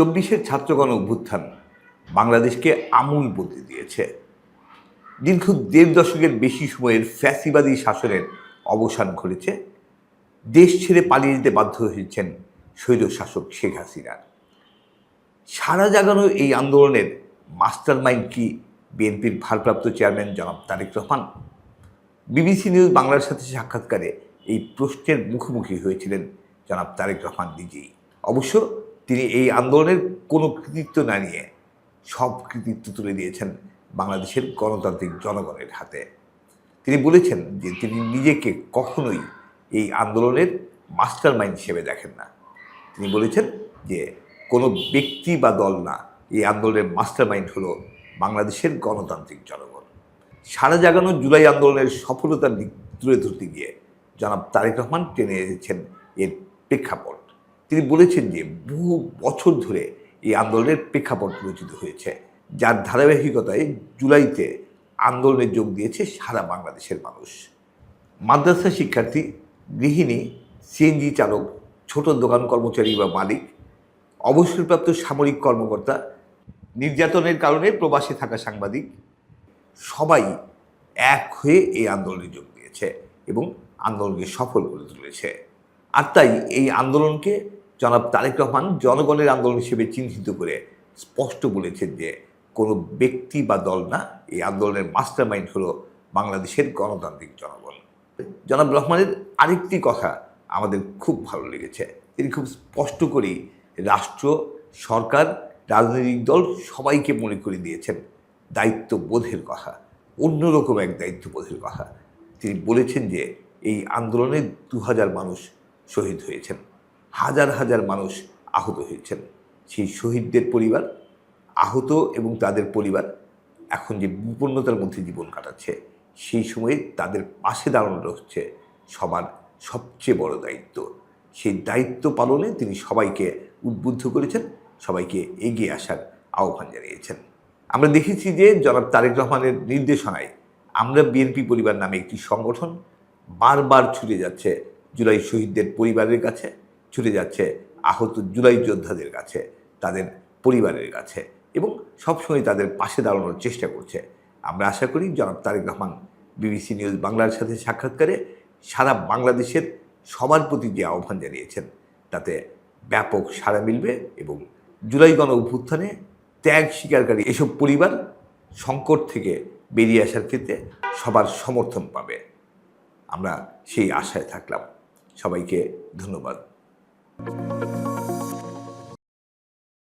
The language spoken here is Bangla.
চব্বিশের ছাত্রগণ অভ্যুত্থান বাংলাদেশকে আমূল বদলে দিয়েছে। দীর্ঘ দেড় দশকের বেশি সময়ের ফ্যাসিবাদী শাসনের অবসান ঘটেছে। দেশ ছেড়ে পালিয়ে যেতে বাধ্য হয়েছেন স্বৈর শাসক শেখ হাসিনার সারা জাগানো এই আন্দোলনের মাস্টার মাইন্ড কি বিএনপির ভারপ্রাপ্ত চেয়ারম্যান জনাব তারেক রহমান? বিবিসি নিউজ বাংলার সাথে সাক্ষাৎকারে এই প্রশ্নের মুখোমুখি হয়েছিলেন জনাব তারেক রহমান নিজেই। অবশ্য তিনি এই আন্দোলনের কোনো কৃতিত্ব না নিয়ে সব কৃতিত্ব তুলে দিয়েছেন বাংলাদেশের গণতান্ত্রিক জনগণের হাতে। তিনি বলেছেন যে তিনি নিজেকে কখনোই এই আন্দোলনের মাস্টার মাইন্ড হিসেবে দেখেন না। তিনি বলেছেন যে কোনো ব্যক্তি বা দল না, এই আন্দোলনের মাস্টার মাইন্ড হলো বাংলাদেশের গণতান্ত্রিক জনগণ। সারা জাগানো জুলাই আন্দোলনের সফলতার দিক তুলে ধরতে গিয়ে জনাব তারেক রহমান টেনে এসেছেন এর প্রেক্ষাপট। তিনি বলেছেন যে বহু বছর ধরে এই আন্দোলনের প্রেক্ষাপট রচিত হয়েছে, যার ধারাবাহিকতায় জুলাইতে আন্দোলনে যোগ দিয়েছে সারা বাংলাদেশের মানুষ। মাদ্রাসা শিক্ষার্থী, গৃহিণী, সিএনজি চালক, ছোট দোকান কর্মচারী বা মালিক, অবসরপ্রাপ্ত সামরিক কর্মকর্তা, নির্যাতনের কারণে প্রবাসে থাকা সাংবাদিক, সবাই এক হয়ে এই আন্দোলনে যোগ দিয়েছে এবং আন্দোলনকে সফল করে তুলেছে। আর তাই এই আন্দোলনকে জনাব তারেক রহমান জনগণের আন্দোলন হিসেবে চিহ্নিত করে স্পষ্ট বলেছেন যে কোনো ব্যক্তি বা দল না, এই আন্দোলনের মাস্টার মাইন্ড হলো বাংলাদেশের গণতান্ত্রিক জনগণ। জনাব রহমানের আরেকটি কথা আমাদের খুব ভালো লেগেছে। তিনি খুব স্পষ্ট করেই রাষ্ট্র, সরকার, রাজনৈতিক দল সবাইকে মনে করে দিয়েছেন। দায়িত্ববোধের কথা, অন্যরকম এক দায়িত্ববোধের কথা। তিনি বলেছেন যে এই আন্দোলনে দু হাজার মানুষ শহীদ হয়েছেন। হাজার হাজার মানুষ আহত হয়েছেন। সেই শহীদদের পরিবার, আহত এবং তাদের পরিবার এখন যে বিপন্নতার মধ্যে জীবন কাটাচ্ছে, সেই সময়ে তাদের পাশে দাঁড়ানোটা হচ্ছে সবার সবচেয়ে বড় দায়িত্ব। সেই দায়িত্ব পালনে তিনি সবাইকে উদ্বুদ্ধ করেছেন, সবাইকে এগিয়ে আসার আহ্বান জানিয়েছেন। আমরা দেখেছি যে জনাব তারেক রহমানের নির্দেশনায় আমরা বিএনপি পরিবার নামে একটি সংগঠন বারবার ছুটে যাচ্ছে জুলাই শহীদদের পরিবারের কাছে। ছুটে যাচ্ছে আহত জুলাই যোদ্ধাদের কাছে, তাদের পরিবারের কাছে এবং সবসময় তাদের পাশে দাঁড়ানোর চেষ্টা করছে। আমরা আশা করি জনাব তারেক রহমান বিবিসি নিউজ বাংলার সাথে সাক্ষাৎকারে সারা বাংলাদেশের সবার প্রতি যে আহ্বান জানিয়েছেন, তাতে ব্যাপক সাড়া মিলবে এবং জুলাই গণ অভ্যুত্থানে ত্যাগ স্বীকারকারী এসব পরিবার সংকট থেকে বেরিয়ে আসার ক্ষেত্রে সবার সমর্থন পাবে। আমরা সেই আশায় থাকলাম। সবাইকে ধন্যবাদ। Thank you.